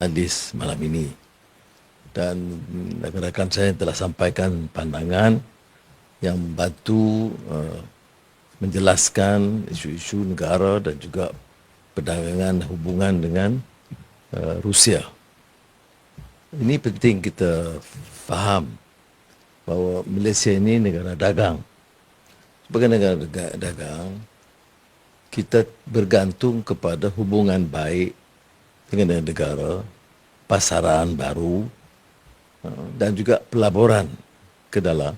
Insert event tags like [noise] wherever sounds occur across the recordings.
hadis malam ini. Dan rakan-rakan saya telah sampaikan pandangan yang membantu uh, menjelaskan isu-isu negara dan juga perdagangan hubungan dengan uh, Rusia. Ini penting kita faham bahawa Malaysia ini negara dagang. Sebagai negara dagang, kita bergantung kepada hubungan baik dengan negara, pasaran baru uh, dan juga pelaburan ke dalam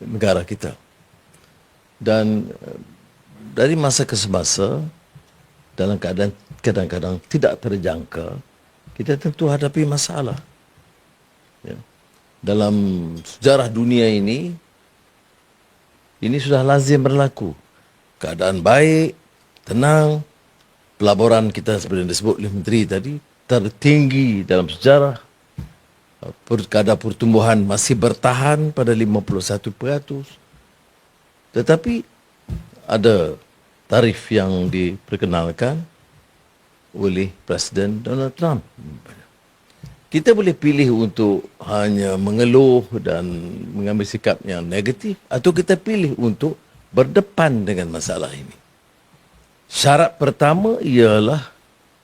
negara kita. Dan uh, dari masa ke semasa dalam keadaan kadang-kadang tidak terjangka, kita tentu hadapi masalah. Ya. Dalam sejarah dunia ini, ini sudah lazim berlaku. Keadaan baik, tenang, pelaburan kita seperti yang disebut oleh Menteri tadi, tertinggi dalam sejarah. Kadar pertumbuhan masih bertahan pada 51%. Tetapi ada tarif yang diperkenalkan oleh Presiden Donald Trump. Kita boleh pilih untuk hanya mengeluh dan mengambil sikap yang negatif atau kita pilih untuk berdepan dengan masalah ini. Syarat pertama ialah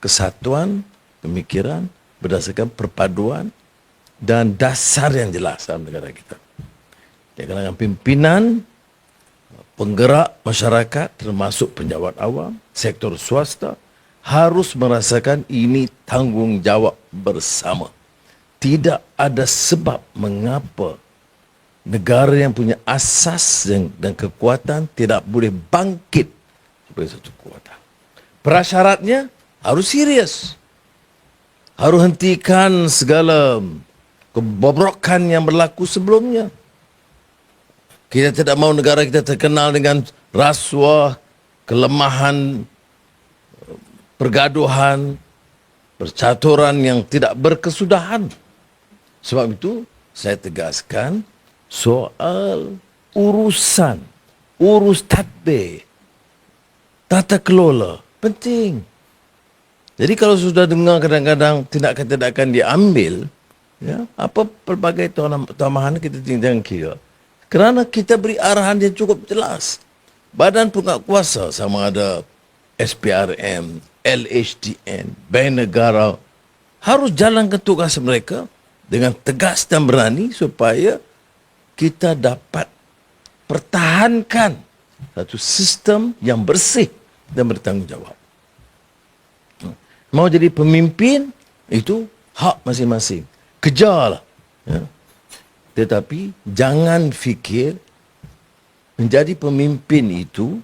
kesatuan pemikiran berdasarkan perpaduan dan dasar yang jelas dalam negara kita. Di kalangan pimpinan, penggerak masyarakat termasuk penjawat awam, sektor swasta harus merasakan ini tanggungjawab bersama. Tidak ada sebab mengapa negara yang punya asas dan, kekuatan tidak boleh bangkit sebagai satu kekuatan. Prasyaratnya harus serius. Harus hentikan segala kebobrokan yang berlaku sebelumnya. Kita tidak mahu negara kita terkenal dengan rasuah, kelemahan, pergaduhan, percaturan yang tidak berkesudahan. Sebab itu, saya tegaskan soal urusan, urus tadbir, tata kelola penting. Jadi kalau sudah dengar kadang-kadang tindakan-tindakan diambil, ya, apa pelbagai tamahan kita jangan kira. Kerana kita beri arahan yang cukup jelas. Badan penguatkuasa sama ada SPRM, LHDN, Bank Negara harus jalankan tugas mereka dengan tegas dan berani supaya kita dapat pertahankan satu sistem yang bersih dan bertanggungjawab. Hmm. Mau jadi pemimpin, itu hak masing-masing. Kejarlah. Ya. Tetapi jangan fikir menjadi pemimpin itu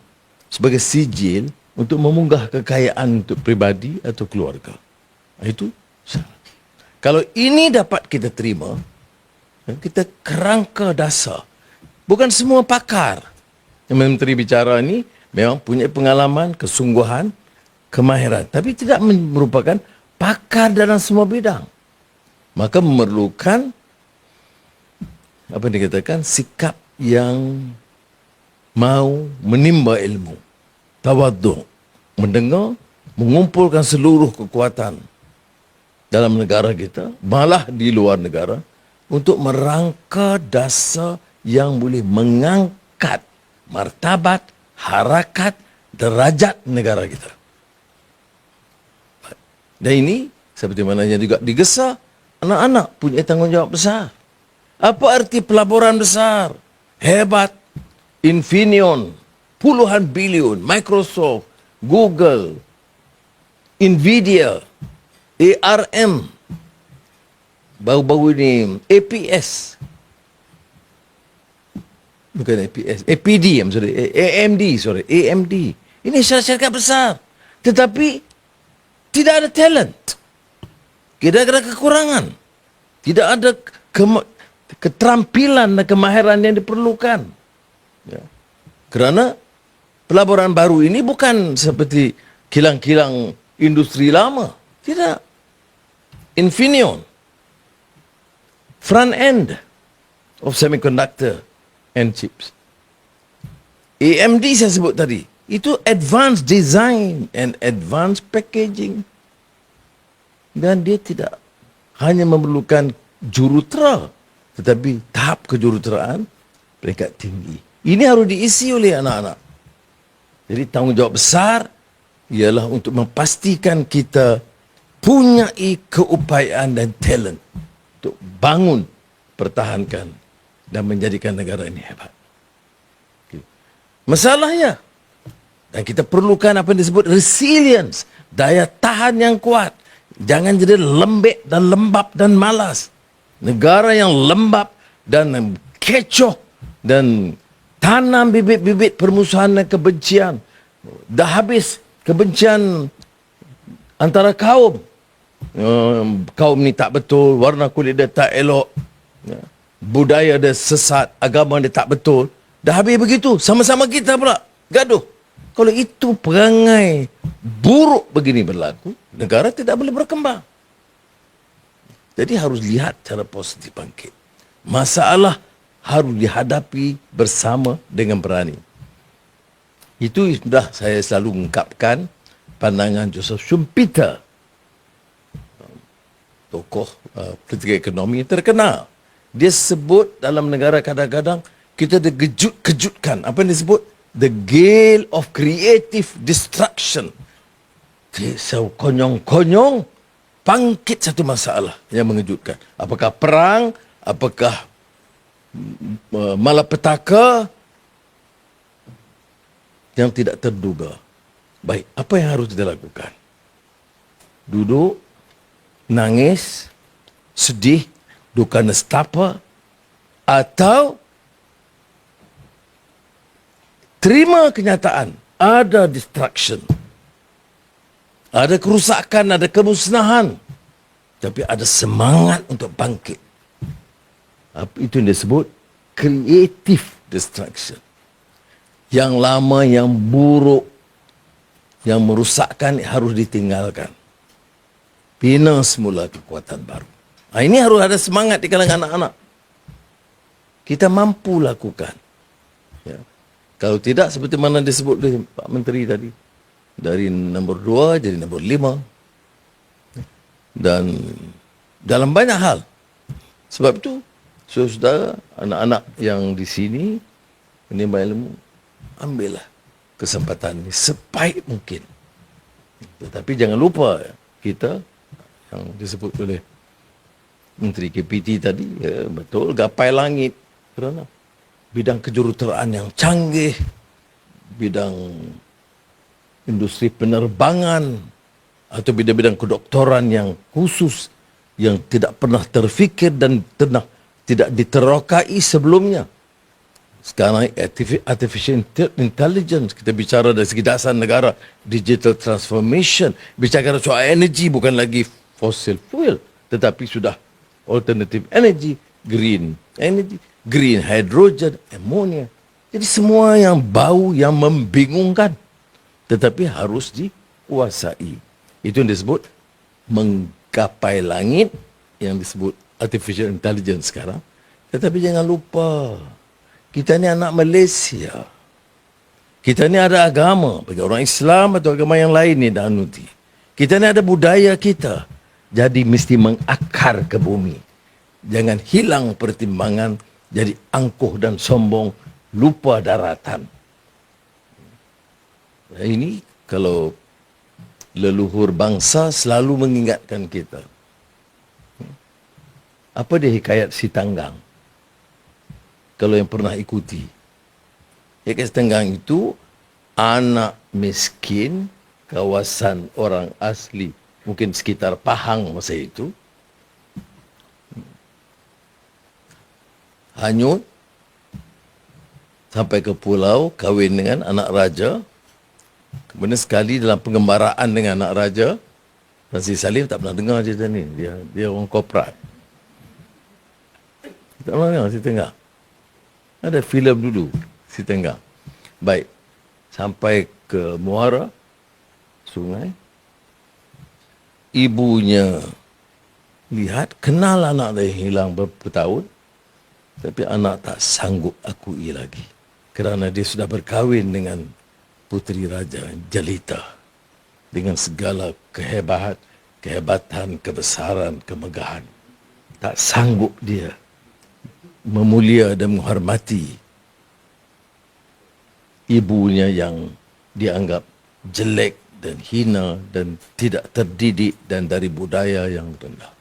sebagai sijil untuk memunggah kekayaan untuk pribadi atau keluarga. Itu syarat. Kalau ini dapat kita terima, ya, kita kerangka dasar. Bukan semua pakar yang menteri bicara ini memang punya pengalaman, kesungguhan, kemahiran. Tapi tidak merupakan pakar dalam semua bidang. Maka memerlukan apa yang dikatakan sikap yang mau menimba ilmu. Tawaduk. Mendengar, mengumpulkan seluruh kekuatan dalam negara kita, malah di luar negara, untuk merangka dasar yang boleh mengangkat martabat harakat derajat negara kita. Dan ini seperti mana yang juga digesa anak-anak punya tanggungjawab besar. Apa arti pelaburan besar? Hebat. Infineon, puluhan bilion, Microsoft, Google, Nvidia, ARM, baru-baru ini APS, bukan APS, APD, I'm sorry, AMD, sorry, AMD. Ini syarikat besar. Tetapi tidak ada talent. Tidak ada kekurangan. Tidak ada ke- keterampilan dan kemahiran yang diperlukan. Ya. Kerana pelaburan baru ini bukan seperti kilang-kilang industri lama. Tidak. Infineon. Front end of semiconductor and chips. AMD saya sebut tadi, itu advanced design and advanced packaging. Dan dia tidak hanya memerlukan jurutera tetapi tahap kejuruteraan peringkat tinggi. Ini harus diisi oleh anak-anak. Jadi tanggungjawab besar ialah untuk memastikan kita punya keupayaan dan talent untuk bangun, pertahankan dan menjadikan negara ini hebat. Masalahnya, dan kita perlukan apa yang disebut resilience, daya tahan yang kuat. Jangan jadi lembek dan lembab dan malas. Negara yang lembab dan kecoh dan tanam bibit-bibit permusuhan dan kebencian. Dah habis kebencian antara kaum. Kaum ni tak betul, warna kulit dia tak elok. Ya. Budaya dia sesat, agama dia tak betul. Dah habis begitu, sama-sama kita pula gaduh. Kalau itu perangai buruk begini berlaku, negara tidak boleh berkembang. Jadi harus lihat cara positif bangkit. Masalah harus dihadapi bersama dengan berani. Itu sudah saya selalu mengungkapkan pandangan Joseph Schumpeter, tokoh uh, politik ekonomi terkenal. Dia sebut dalam negara kadang-kadang kita dikejut-kejutkan. Apa yang disebut? The gale of creative destruction. So, konyong-konyong bangkit satu masalah yang mengejutkan. Apakah perang? Apakah uh, malapetaka? Yang tidak terduga. Baik, apa yang harus kita lakukan? Duduk, nangis, sedih, duka nestapa, atau terima kenyataan. Ada destruction ada kerusakan ada kemusnahan. Tapi ada semangat untuk bangkit. Apa itu yang disebut? Creative destruction yang lama yang buruk yang merusakkan harus ditinggalkan. Bina semula kekuatan baru ha, ini harus ada semangat di kalangan anak-anak kita mampu lakukan ya kalau tidak seperti mana disebut oleh Pak Menteri tadi. Dari nombor dua jadi nombor lima. Dan dalam banyak hal. Sebab itu, saudara, anak-anak yang di sini, menimba ilmu, ambillah kesempatan ini sebaik mungkin. Tetapi jangan lupa kita yang disebut oleh Menteri KPT tadi, ya, betul, gapai langit. Kerana bidang kejuruteraan yang canggih, bidang industri penerbangan atau bidang-bidang kedoktoran yang khusus yang tidak pernah terfikir dan tenang, tidak diterokai sebelumnya. Sekarang artificial intelligence, kita bicara dari segi dasar negara, digital transformation, bicara soal energi bukan lagi fossil fuel, tetapi sudah alternative energy, green energy green hydrogen, ammonia. Jadi semua yang bau, yang membingungkan. Tetapi harus dikuasai. Itu yang disebut menggapai langit yang disebut artificial intelligence sekarang. Tetapi jangan lupa, kita ni anak Malaysia. Kita ni ada agama, bagi orang Islam atau agama yang lain ni dah anuti. Kita ni ada budaya kita. Jadi mesti mengakar ke bumi. Jangan hilang pertimbangan jadi angkuh dan sombong, lupa daratan. Ini kalau leluhur bangsa selalu mengingatkan kita. Apa dia hikayat si tanggang? Kalau yang pernah ikuti. Hikayat si tanggang itu anak miskin kawasan orang asli. Mungkin sekitar Pahang masa itu. hanyut sampai ke pulau kahwin dengan anak raja. Kemudian sekali dalam pengembaraan dengan anak raja Nasi Salim tak pernah dengar cerita ni. Dia dia orang korporat. Tak pernah dengar cerita enggak ada filem dulu cerita enggak baik sampai ke Muara sungai ibunya lihat kenal anak dia hilang beberapa tahun tapi anak tak sanggup akui lagi. Kerana dia sudah berkahwin dengan puteri raja Jalita. Dengan segala kehebat, kehebatan, kebesaran, kemegahan. Tak sanggup dia memulia dan menghormati ibunya yang dianggap jelek dan hina dan tidak terdidik dan dari budaya yang rendah.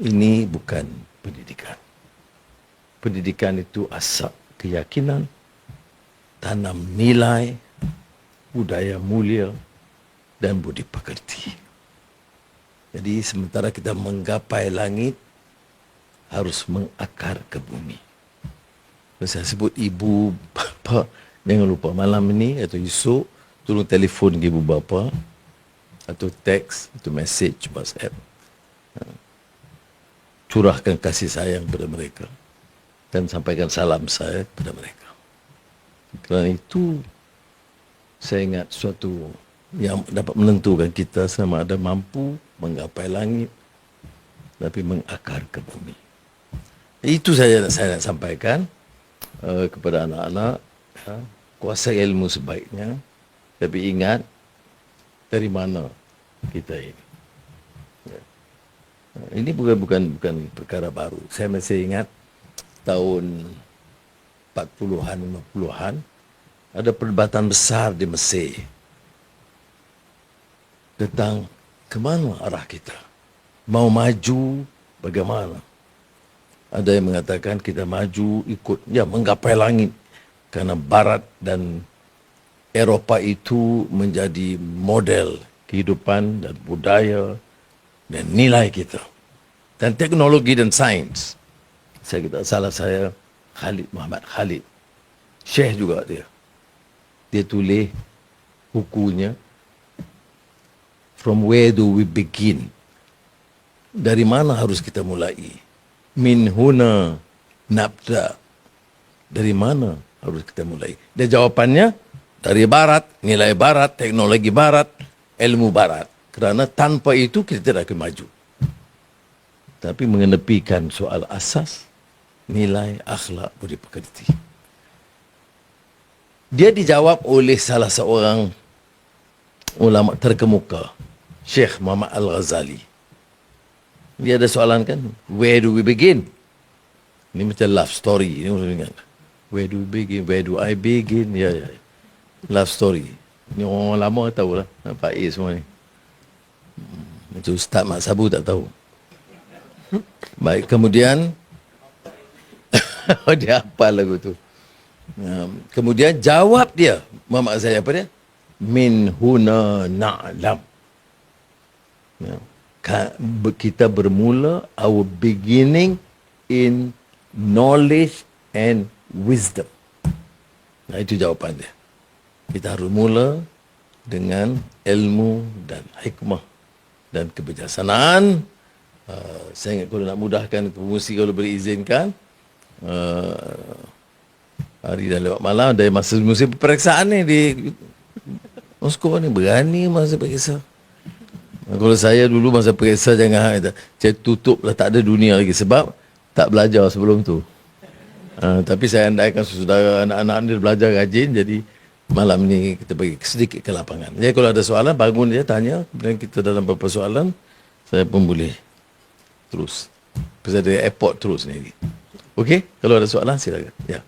Ini bukan pendidikan. Pendidikan itu asap keyakinan, tanam nilai, budaya mulia dan budi pekerti. Jadi sementara kita menggapai langit, harus mengakar ke bumi. Saya sebut ibu, bapa, jangan lupa malam ini atau esok, tolong telefon ke ibu bapa atau teks atau message WhatsApp. Ha. Curahkan kasih sayang kepada mereka dan sampaikan salam saya kepada mereka. Kerana itu saya ingat suatu yang dapat menentukan kita sama ada mampu menggapai langit tapi mengakar ke bumi. Itu saja saya nak sampaikan uh, kepada anak-anak. Ya, kuasa ilmu sebaiknya tapi ingat dari mana kita ini. Ya. Ini bukan bukan bukan perkara baru. Saya masih ingat tahun 40-an 50-an ada perdebatan besar di Mesir tentang ke mana arah kita. Mau maju bagaimana? Ada yang mengatakan kita maju ikut ya menggapai langit karena barat dan Eropah itu menjadi model kehidupan dan budaya dan nilai kita. Dan teknologi dan sains. Saya kata salah saya Khalid Muhammad Khalid. Syekh juga dia. Dia tulis bukunya From where do we begin? Dari mana harus kita mulai? Min huna nabda. Dari mana harus kita mulai? Dia jawapannya, dari barat, nilai barat, teknologi barat, ilmu barat. Kerana tanpa itu kita tidak akan maju. Tapi mengenepikan soal asas, nilai, akhlak, budi pekerti. Dia dijawab oleh salah seorang ulama terkemuka, Syekh Muhammad Al-Ghazali. Dia ada soalan kan, where do we begin? Ini macam love story. Ini Where do we begin? Where do I begin? Ya, ya. ya love story. Ni orang lama tahu lah. Pak A semua ni. Hmm, itu Ustaz Mak Sabu tak tahu. Baik, kemudian [laughs] dia apa lagu tu. Um, kemudian jawab dia. Mamak saya apa dia? Min huna na'lam. Ya. Kita bermula our beginning in knowledge and wisdom. Nah, itu jawapan dia kita harus mula dengan ilmu dan hikmah dan kebijaksanaan. Uh, saya ingat kalau nak mudahkan pengusi kalau boleh izinkan uh, hari dan lewat malam dari masa musim peperiksaan ni di Moskow ni berani masa periksa. Kalau saya dulu masa periksa jangan saya tutup lah tak ada dunia lagi sebab tak belajar sebelum tu. Uh, tapi saya andaikan saudara anak-anak ni belajar rajin jadi malam ni kita bagi sedikit ke lapangan. Jadi kalau ada soalan, bangun dia tanya. Kemudian kita dalam beberapa soalan, saya pun boleh terus. Pasal ada airport terus ni. Okey, kalau ada soalan silakan. Ya.